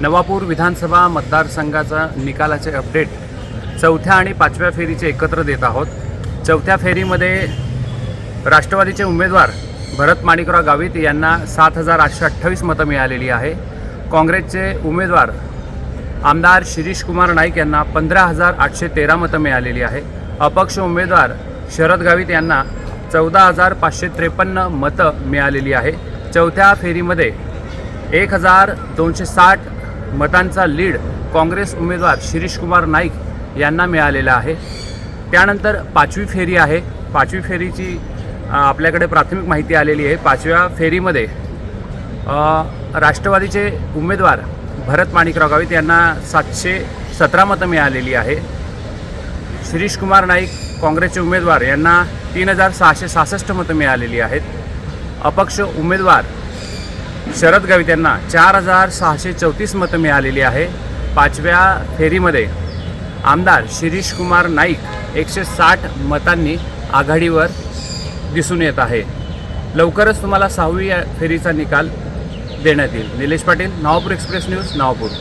नवापूर विधानसभा मतदारसंघाचा निकालाचे अपडेट चौथ्या आणि पाचव्या फेरीचे एकत्र देत आहोत. चौथ्या फेरीमध्ये राष्ट्रवादीचे उमेदवार भरत माणिकराव गावित यांना सात हजार आठशे अठ्ठावीस मतं मिळालेली आहे. काँग्रेसचे उमेदवार आमदार शिरीष कुमार नाईक यांना पंधरा हजार आठशे तेरा मतं मिळालेली आहे. अपक्ष उमेदवार शरद गावित यांना चौदा हजार पाचशे त्रेपन्न मतं मिळालेली आहे. चौथ्या फेरीमध्ये एक हजार दोनशे साठ मतांचा लीड काँग्रेस उमेदवार शिरीषकुमार नाईक यांना मिळालेला आहे. त्यानंतर पाचवी फेरी आहे. पाचवी फेरीची आपल्याकडे प्राथमिक माहिती आलेली आहे. पाचव्या फेरीमध्ये राष्ट्रवादीचे उमेदवार भरत माणिकराव गावित यांना सातशे सतरा मतं मिळालेली आहे. शिरीष कुमार नाईक काँग्रेसचे उमेदवार यांना तीन हजार सहाशे सहासष्ट मतं मिळालेली आहेत. अपक्ष उमेदवार शरद गावित यांना चार हजार सहाशे चौतीस मतं मिळालेली आहे. पाचव्या फेरीमध्ये आमदार शिरीष कुमार नाईक एकशे साठ मतांनी आघाडीवर दिसून येत आहे. लवकरच तुम्हाला सहावी फेरीचा निकाल देण्यात येईल. Nilesh Patil Navapur express news Navapur.